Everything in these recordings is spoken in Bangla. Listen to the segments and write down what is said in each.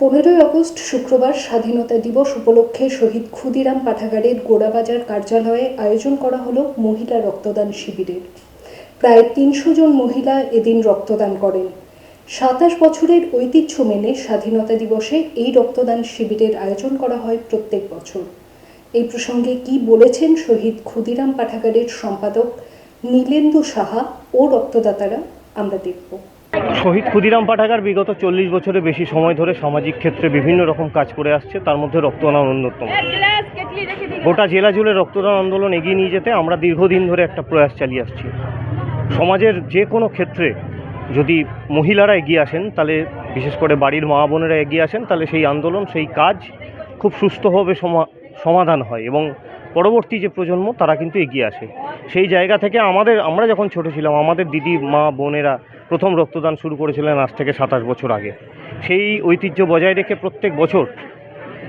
পনেরোই আগস্ট শুক্রবার স্বাধীনতা দিবস উপলক্ষে শহীদ ক্ষুদিরাম পাঠাগারের গোড়াবাজার কার্যালয়ে আয়োজন করা হলো মহিলা রক্তদান শিবিরের। প্রায় তিনশো জন মহিলা এদিন রক্তদান করেন। সাতাশ বছরের ঐতিহ্য মেনে স্বাধীনতা দিবসে এই রক্তদান শিবিরের আয়োজন করা হয় প্রত্যেক বছর। এই প্রসঙ্গে কি বলেছেন শহীদ ক্ষুদিরাম পাঠাগারের সম্পাদক নীলেন্দু সাহা ও রক্তদাতারা, আমরা দেখব। শহীদ ক্ষুদিরাম পাঠাগার বিগত চল্লিশ বছরের বেশি সময় ধরে সামাজিক ক্ষেত্রে বিভিন্ন রকম কাজ করে আসছে। তার মধ্যে রক্তদান অন্যতম। গোটা জেলা জুড়ে রক্তদান আন্দোলন এগিয়ে নিয়ে যেতে আমরা দীর্ঘদিন ধরে একটা প্রয়াস চালিয়ে আসছি। সমাজের যে কোনো ক্ষেত্রে যদি মহিলারা এগিয়ে আসেন, তাহলে বিশেষ করে বাড়ির মা বোনেরা এগিয়ে আসেন, তাহলে সেই আন্দোলন, সেই কাজ খুব সুস্থভাবে সমা- সমাধান হয় এবং পরবর্তী যে প্রজন্ম, তারা কিন্তু এগিয়ে আসে। সেই জায়গা থেকে আমাদের আমরা যখন ছোট ছিলাম, আমাদের দিদি, মা, বোনেরা প্রথম রক্তদান শুরু করেছিলেন আজ থেকে সাতাশ বছর আগে। সেই ঐতিহ্য বজায় রেখে প্রত্যেক বছর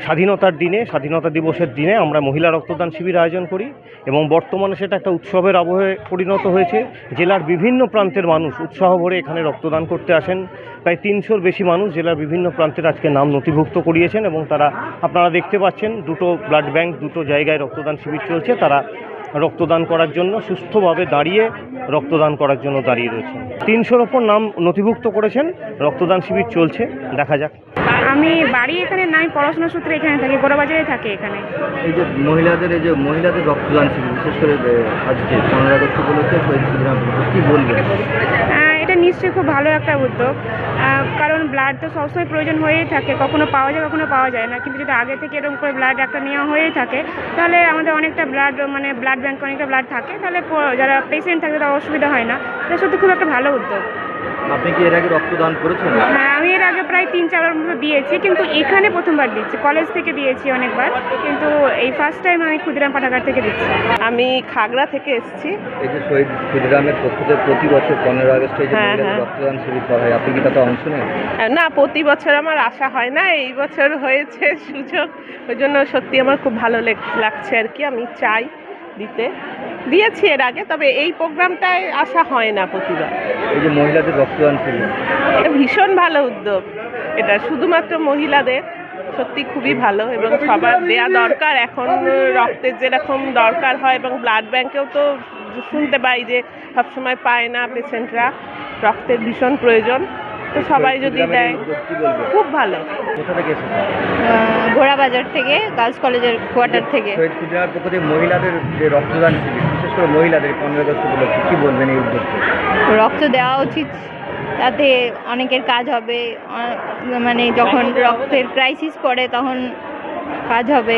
স্বাধীনতার দিনে, স্বাধীনতা দিবসের দিনে আমরা মহিলা রক্তদান শিবির আয়োজন করি এবং বর্তমানে সেটা একটা উৎসবের আবহে পরিণত হয়েছে। জেলার বিভিন্ন প্রান্তের মানুষ উৎসাহ ভরে এখানে রক্তদান করতে আসেন। প্রায় তিনশোর বেশি মানুষ জেলার বিভিন্ন প্রান্তের আজকে নাম নথিভুক্ত করিয়েছেন এবং তারা, আপনারা দেখতে পাচ্ছেন, দুটো ব্লাড ব্যাংক, দুটো জায়গায় রক্তদান শিবির চলছে। তারা রক্তদান করার জন্য সুস্থভাবে দাঁড়িয়ে রক্তদান করার জন্য দাঁড়িয়ে রয়েছে। তিনশোর ওপর নাম নথিভুক্ত করেছেন। রক্তদান শিবির চলছে। দেখা যাক। আমি বাড়ি এখানে নাই পড়াশোনা সূত্রে এখানে থাকি গোড়াবাজারে থাকে এখানে। এই যে মহিলাদের এই যে মহিলাদের রক্তদান শিবির বিশেষ করে আজকে পনেরো আগস্ট উপলক্ষে শহীদ কি বলবেন? নিশ্চয়ই খুব ভালো একটা উদ্যোগ। কারণ ব্লাড তো সবসময় প্রয়োজন হয়েই থাকে। কখনো পাওয়া যায়, কখনো পাওয়া যায় না। কিন্তু যদি আগে থেকে এরকম করে ব্লাড একটা নেওয়া হয়েই থাকে, তাহলে আমাদের অনেকটা ব্লাড মানে ব্লাড ব্যাঙ্ক অনেকটা ব্লাড থাকে। তাহলে যারা পেশেন্ট থাকে তারা অসুবিধা হয় না। সত্যি খুব একটা ভালো উদ্যোগ। আপনি কি এর আগে রক্তদান করেছেন? হ্যাঁ আমি এর আগে প্রায় তিন চারবার মতো দিয়েছি কিন্তু এখানে প্রথমবার দিচ্ছি। কলেজ থেকে দিয়েছি অনেকবার কিন্তু এই ফার্স্ট টাইম আমি ক্ষুদিরাম পাঠাগার থেকে দিচ্ছি। আমি খাগড়া থেকে এসেছি। এই যে শহীদ ক্ষুদিরামের পক্ষ থেকে প্রতি বছর পনেরো আগস্টে যে হ্যাঁ, মহিলাদের হ্যাঁ। রক্তদান শিবির করা হয় আপনি কি তাতে অংশ নেন? না প্রতি বছর আমার আশা হয় না এই বছর হয়েছে সুযোগ। ওই জন্য সত্যি আমার খুব ভালো লেগ- লাগছে আর কি আমি চাই দিতে। দিয়েছি এর আগে তবে এই প্রোগ্রামটায় আসা হয় না প্রতিবার। এই যে মহিলাদের রক্তদান শিবির। এটা ভীষণ ভালো উদ্যোগ। এটা শুধুমাত্র মহিলাদের সত্যি খুবই ভালো এবং সবার দেয়া দরকার। এখন রক্তের যেরকম দরকার হয় এবং ব্লাড ব্যাংকেও তো শুনতে পাই যে সবসময় পায় না পেশেন্টরা রক্তের ভীষণ প্রয়োজন। তো সবাই যদি দেয় খুব ভালো। কোথা থেকে এসেছেন ঘোড়াবাজার থেকে গার্লস কলেজের কোয়ার্টার থেকে। শহীদ ক্ষুদিরামের পক্ষ থেকে মহিলাদের যে রক্তদান শিবির বিশেষ করে মহিলাদের পনেরো আগস্ট উপলক্ষে কি বলবেন এই উদ্যোগকে? রক্ত দেওয়া উচিত তাতে অনেকের কাজ হবে। মানে যখন রক্তের ক্রাইসিস পড়ে তখন কাজ হবে।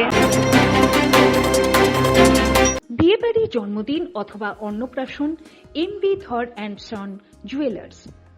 বিয়েবাড়ি জন্মদিন অথবা অন্নপ্রাশন MB Dhar and son jewellers